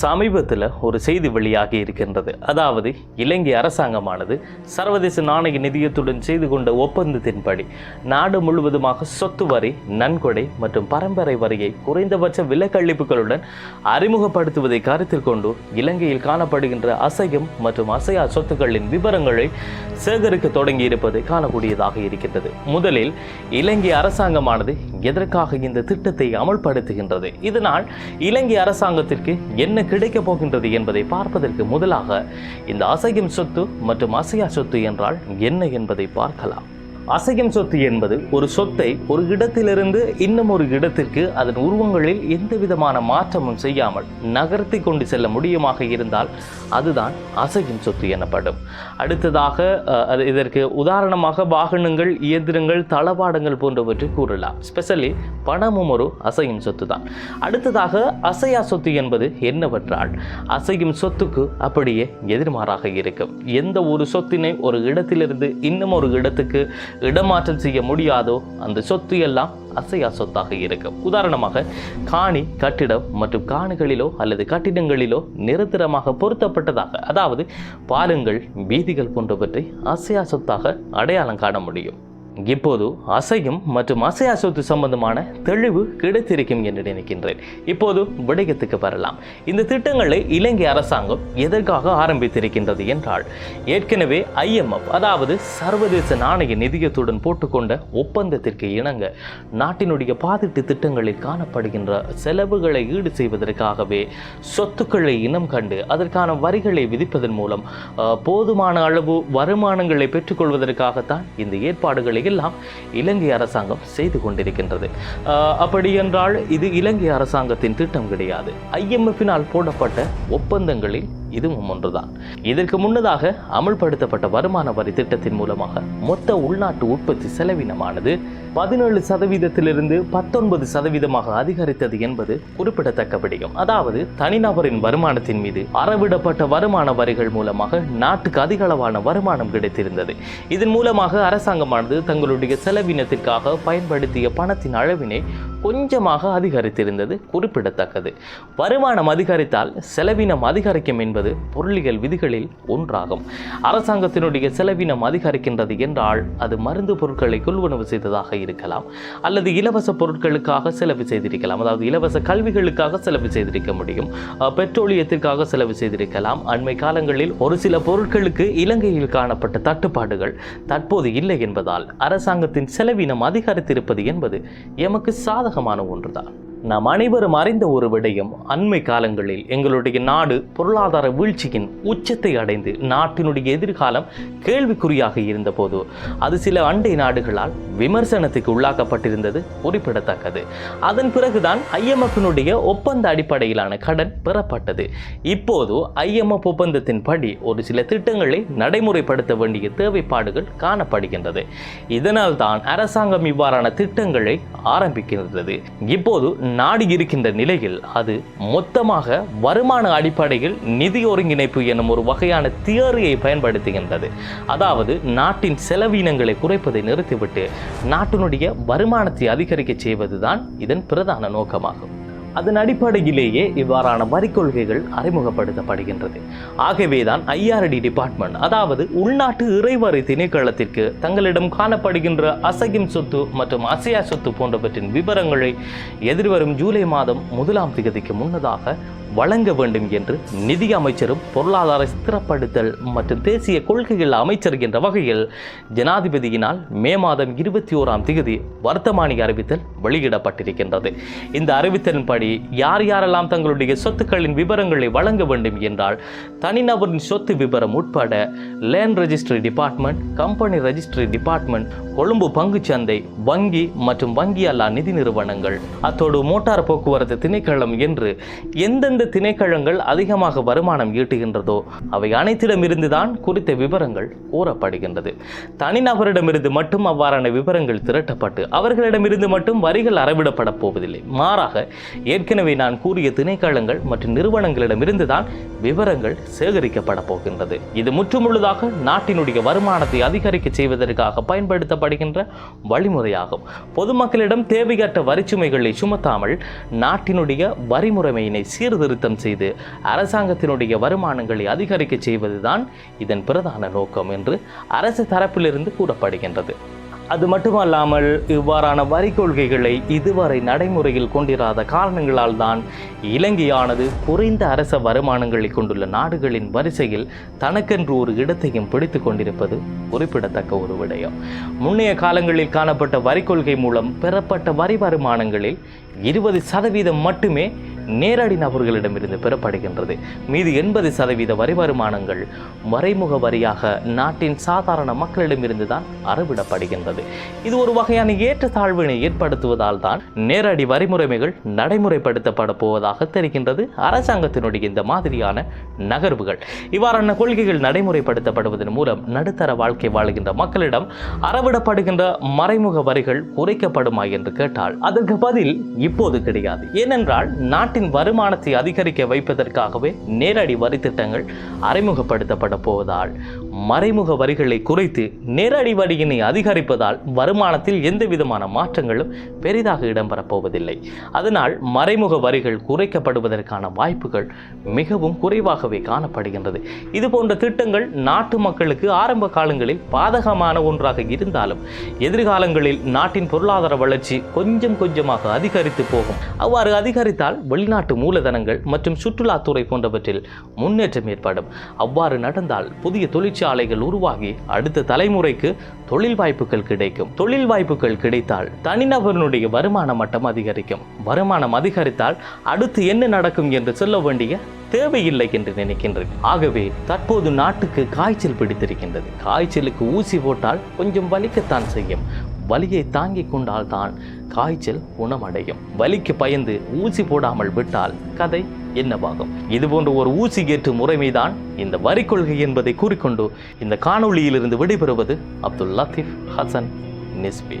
சமீபத்தில் ஒரு செய்தி வெளியாகி இருக்கின்றது. அதாவது இலங்கை அரசாங்கமானது சர்வதேச நாணய நிதியத்துடன் செய்து கொண்ட ஒப்பந்தத்தின்படி நாடு முழுவதுமாக சொத்து வரி நன்கொடை மற்றும் பரம்பரை வரியை குறைந்தபட்ச விலக்களிப்புகளுடன் அறிமுகப்படுத்துவதை கருத்தில் கொண்டு இலங்கையில் காணப்படுகின்ற அசையும் மற்றும் அசையா சொத்துக்களின் விவரங்களை சேகரிக்க தொடங்கியிருப்பதை காணக்கூடியதாக இருக்கின்றது. முதலில் இலங்கை அரசாங்கமானது எதற்காக இந்த திட்டத்தை அமல்படுத்துகின்றது? இதனால் இலங்கை அரசாங்கத்திற்கு என்ன கிடைக்கப் போகின்றது என்பதை பார்ப்பதற்கு முதலாக இந்த அசையும் சொத்து மற்றும் அசையா சொத்து என்றால் என்ன என்பதை பார்க்கலாம். அசையும் சொத்து என்பது ஒரு சொத்தை ஒரு இடத்திலிருந்து இன்னும் ஒரு இடத்திற்கு அதன் உருவங்களில் எந்த விதமான மாற்றமும் செய்யாமல் நகர்த்தி கொண்டு செல்ல முடியுமாக இருந்தால் அதுதான் அசையும் சொத்து எனப்படும். அடுத்ததாக அது இதற்கு உதாரணமாக வாகனங்கள் இயந்திரங்கள் தளபாடங்கள் போன்றவற்றை கூறலாம். ஸ்பெஷலி பணமும் ஒரு அசையும் சொத்து தான் அடுத்ததாக அசையா சொத்து என்பது என்னவென்றால் அசையும் சொத்துக்கு அப்படியே எதிர்மாறாக இருக்கும். எந்த ஒரு சொத்தினை ஒரு இடத்திலிருந்து இன்னும் ஒரு இடத்துக்கு இடமாற்றம் செய்ய முடியாதோ அந்த சொத்து எல்லாம் அசையா சொத்தாக இருக்கும். உதாரணமாக காணி கட்டிடம் மற்றும் காணிகளிலோ அல்லது கட்டிடங்களிலோ நிரந்தரமாக பொருத்தப்பட்டதாக அதாவது பாலங்கள் வீதிகள் போன்றவற்றை அசையா சொத்தாக அடையாளம் காண முடியும். இப்போது அசையும் மற்றும் அசையா சொத்து சம்பந்தமான தெளிவு கிடைத்திருக்கும் என்று நினைக்கின்றேன். இப்போது விடயத்துக்கு வரலாம். இந்த திட்டங்களை இலங்கை அரசாங்கம் எதற்காக ஆரம்பித்திருக்கின்றது என்றால் ஏற்கனவே ஐஎம்எஃப் அதாவது சர்வதேச நாணய நிதியத்துடன் போட்டுக்கொண்ட ஒப்பந்தத்திற்கு இணங்க நாட்டினுடைய பாதிட்டு திட்டங்களில் காணப்படுகின்ற செலவுகளை ஈடு செய்வதற்காகவே சொத்துக்களை இனம் கண்டு அதற்கான வரிகளை விதிப்பதன் மூலம் போதுமான அளவு வருமானங்களை பெற்றுக்கொள்வதற்காகத்தான் இந்த ஏற்பாடுகளை எல்லாம் இலங்கை அரசாங்கம் செய்து கொண்டிருக்கின்றது. அப்படியென்றால் இது இலங்கை அரசாங்கத்தின் திட்டம் கிடையாது. ஐஎம்எஃபினால் போடப்பட்ட ஒப்பந்தங்களில் இதுவும் ஒன்றுதான். இதற்கு முன்னதாக அமல்படுத்தப்பட்ட வருமான வரி திட்டத்தின் மூலமாக மொத்த உள்நாட்டு உற்பத்தி செலவினமானது பதினேழு சதவீதத்திலிருந்து பத்தொன்பது சதவீதமாக அதிகரித்தது என்பது குறிப்பிடத்தக்க விடயம் அதாவது தனிநபரின் வருமானத்தின் மீது அறவிடப்பட்ட வருமான வரிகள் மூலமாக நாட்டுக்கு அதிக அளவான வருமானம் கிடைத்திருந்தது. இதன் மூலமாக அரசாங்கமானது தங்களுடைய செலவினத்திற்காக பயன்படுத்திய பணத்தின் அளவினை கொஞ்சமாக அதிகரித்திருந்தது குறிப்பிடத்தக்கது. வருமானம் அதிகரித்தால் செலவினம் அதிகரிக்கும் என்பது பொருளியல் விதிகளில் ஒன்றாகும். அரசாங்கத்தினுடைய செலவினம் அதிகரிக்கின்றது என்றால் அது மருந்து பொருட்களை கொள்வனவு செய்ததாக இருக்கலாம். அல்லது இலவச பொருட்களுக்காக செலவு செய்திருக்கலாம். அதாவது இலவச கல்விகளுக்காக செலவு செய்திருக்க முடியும். பெட்ரோலியத்திற்காக செலவு செய்திருக்கலாம். அண்மை காலங்களில் ஒரு சில பொருட்களுக்கு இலங்கையில் காணப்பட்ட தட்டுப்பாடுகள் தற்போது இல்லை என்பதால் அரசாங்கத்தின் செலவினம் அதிகரித்திருப்பது என்பது எமக்கு சாதகமான ஒன்றுதான். நாம் அனைவரும் அறிந்த ஒரு விடயம். அண்மை காலங்களில் எங்களுடைய நாடு பொருளாதார வீழ்ச்சியின் உச்சத்தை அடைந்து நாட்டினுடைய எதிர்காலம் கேள்விக்குறியாக இருந்தபோது அது சில அண்டை நாடுகளால் விமர்சனத்துக்கு உள்ளாக்கப்பட்டிருந்தது குறிப்பிடத்தக்கது. அதன் பிறகுதான் ஐஎம்எஃபினுடைய ஒப்பந்த அடிப்படையிலான கடன் பெறப்பட்டது. இப்போது ஐஎம்எஃப் ஒப்பந்தத்தின்படி ஒரு சில திட்டங்களை நடைமுறைப்படுத்த வேண்டிய தேவைப்பாடுகள் காணப்படுகின்றது. இதனால் தான் அரசாங்கம் இவ்வாறான திட்டங்களை ஆரம்பிக்கின்றது. இப்போது நாடு இருக்கின்ற நிலையில் அது மொத்தமாக வருமான அடிப்படையில் நிதி ஒருங்கிணைப்பு எனும் ஒரு வகையான தியரியை பயன்படுத்துகின்றது. அதாவது நாட்டின் செலவினங்களை குறைப்பதை நிறுத்திவிட்டு நாட்டினுடைய வருமானத்தை அதிகரிக்க செய்வதுதான் இதன் பிரதான நோக்கமாகும். அதன் அடிப்படையிலேயே இவ்வாறான வரி கொள்கைகள் அறிமுகப்படுத்தப்படுகின்றது. ஆகவேதான் ஐஆர்டி டிபார்ட்மெண்ட் அதாவது உள்நாட்டு இறைவரி திணைக்களத்திற்கு தங்களிடம் காணப்படுகின்ற அசகிம் சொத்து மற்றும் அசையா சொத்து போன்றவற்றின் விவரங்களை எதிர்வரும் ஜூலை மாதம் முதலாம் திகதிக்கு முன்னதாக வழங்க வேண்டும் என்று நிதி அமைச்சரும் பொருளாதார ஸ்திரப்படுத்தல் மற்றும் தேசிய கொள்கைகள் அமைச்சர் என்ற வகையில் ஜனாதிபதியினால் மே மாதம் இருபத்தி ஓராம் தேதி வர்த்தமானி அறிவித்தல் வெளியிடப்பட்டிருக்கின்றது. இந்த அறிவித்தலின்படி யார் யாரெல்லாம் தங்களுடைய சொத்துக்களின் விவரங்களை வழங்க வேண்டும் என்றால் தனிநபரின் சொத்து விவரம் உட்பட land registry department company registry department Colombo பங்குச்சந்தை வங்கி மற்றும் வங்கி அல்லா நிதி நிறுவனங்கள். அத்தோடு மோட்டார் போக்குவரத்து திணைக்களம் என்று எந்தெந்த திணைக்களங்கள் அதிகமாக வருமானம் ஈட்டுகின்றதோ அவை அனைத்திடமிருந்து தான் குறித்த விவரங்கள் கூறப்படுகின்றது. தனிநபரிடமிருந்து மட்டும் அவ்வாறான விவரங்கள் திரட்டப்பட்டு அவர்களிடமிருந்து மட்டும் வரிகள் அறவிடப்பட போவதில்லை. மாறாக ஏற்கனவே நான் கூறிய திணைக்களங்கள் மற்றும் நிறுவனங்களிடமிருந்து தான் விவரங்கள் சேகரிக்கப்பட போகின்றது. இது முற்றுமுழுதாக நாட்டினுடைய வருமானத்தை அதிகரிக்க செய்வதற்காக பயன்படுத்தப்படுகின்ற வழிமுறையாகும். பொதுமக்களிடம் தேவையற்ற வரிச்சுமைகளை சுமத்தாமல் நாட்டினுடைய வரிமுறைமையினை சீர்திருத்த திருத்தம் செய்து அரசாங்கத்தினுடைய வருமானங்களை அதிகரிக்க செய்வதுதான் இதன் பிரதான நோக்கம் என்று அரசு தரப்பிலிருந்து கூறப்படுகின்றது. அது மட்டுமல்லாமல் இவ்வாறான வரி கொள்கைகளை இதுவரை நடைமுறையில் கொண்டிராத காரணங்களால் தான் இலங்கையானது குறைந்த அரச வருமானங்களை கொண்டுள்ள நாடுகளின் வரிசையில் தனக்கென்று ஒரு இடத்தையும் பிடித்து கொண்டிருப்பது குறிப்பிடத்தக்க ஒரு விடயம். முன்னைய காலங்களில் காணப்பட்ட வரி கொள்கை மூலம் பெறப்பட்ட வரி வருமானங்களில் இருபது சதவீதம் மட்டுமே நேரடி நபர்களிடமிருந்து பெறப்படுகின்றது. மீது எண்பது சதவீத வரி வருமானங்கள் மறைமுக வரியாக நாட்டின் சாதாரண மக்களிடமிருந்து தான் அறவிடப்படுகின்றது. இது ஒரு வகையான ஏற்றத்தாழ்வினை ஏற்படுத்துவதால் தான் நேரடி வரிமுறைமைகள் நடைமுறைப்படுத்தப்பட போவதாக தெரிகின்றது. அரசாங்கத்தினுடைய இந்த மாதிரியான நகர்வுகள். இவ்வாறான கொள்கைகள் நடைமுறைப்படுத்தப்படுவதன் மூலம் நடுத்தர வாழ்க்கை வாழுகின்ற மக்களிடம் அறவிடப்படுகின்ற மறைமுக வரிகள் குறைக்கப்படுமா என்று கேட்டால் அதற்கு பதில் இப்போது கிடையாது. ஏனென்றால் நாட்டின் வருமானத்தை அதிகரிக்க வைப்பதற்காகவே நேரடி வரி திட்டங்கள் அறிமுகப்படுத்தப்பட போவதால் மறைமுக வரிகளை குறைத்து நேரடி வரியினை அதிகரிப்பதால் வருமானத்தில் எந்த விதமான மாற்றங்களும் பெரிதாக இடம்பெறப் போவதில்லை. அதனால் மறைமுக வரிகள் குறைக்கப்படுவதற்கான வாய்ப்புகள் மிகவும் குறைவாகவே காணப்படுகின்றது. இதுபோன்ற திட்டங்கள் நாட்டு மக்களுக்கு ஆரம்ப காலங்களில் பாதகமான ஒன்றாக இருந்தாலும் எதிர்காலங்களில் நாட்டின் பொருளாதார வளர்ச்சி கொஞ்சம் கொஞ்சமாக அதிகரித்து போகும். அவ்வாறு அதிகரித்தால் வெளி உள்நாட்டு மூலதனங்கள் மற்றும் சுற்றுலாத்துறை போன்றவற்றில் முன்னேற்றம் ஏற்படும். அவ்வாறு நடந்தால் புதிய தொழிற்சாலைகள் உருவாகி அடுத்த தலைமுறைக்கு தொழில் வாய்ப்புகள் கிடைக்கும். தொழில் வாய்ப்புகள் கிடைத்தால் தனிநபர்களுடைய வருமான மட்டம் அதிகரிக்கும். வருமானம் அதிகரித்தால் அடுத்து என்ன நடக்கும் என்று சொல்ல வேண்டிய தேவையில்லை என்று நினைக்கின்றேன். ஆகவே தற்போது நாட்டுக்கு காய்ச்சல் பிடித்திருக்கின்றது. காய்ச்சலுக்கு ஊசி போட்டால் கொஞ்சம் வலிக்கத்தான் செய்யும். வலியை தாங்கிக் கொண்டால்தான் காய்ச்சல் குணமடையும். வலிக்கு பயந்து ஊசி போடாமல் விட்டால் கதை என்னவாகும்? இது போன்ற ஒரு ஊசி ஏற்று முறைமைதான் இந்த வரி கொள்கை என்பதை கூறிக்கொண்டு இந்த காணொளியிலிருந்து விடைபெறுவது அப்துல் லத்தீப் ஹசன் நிஸ்பி.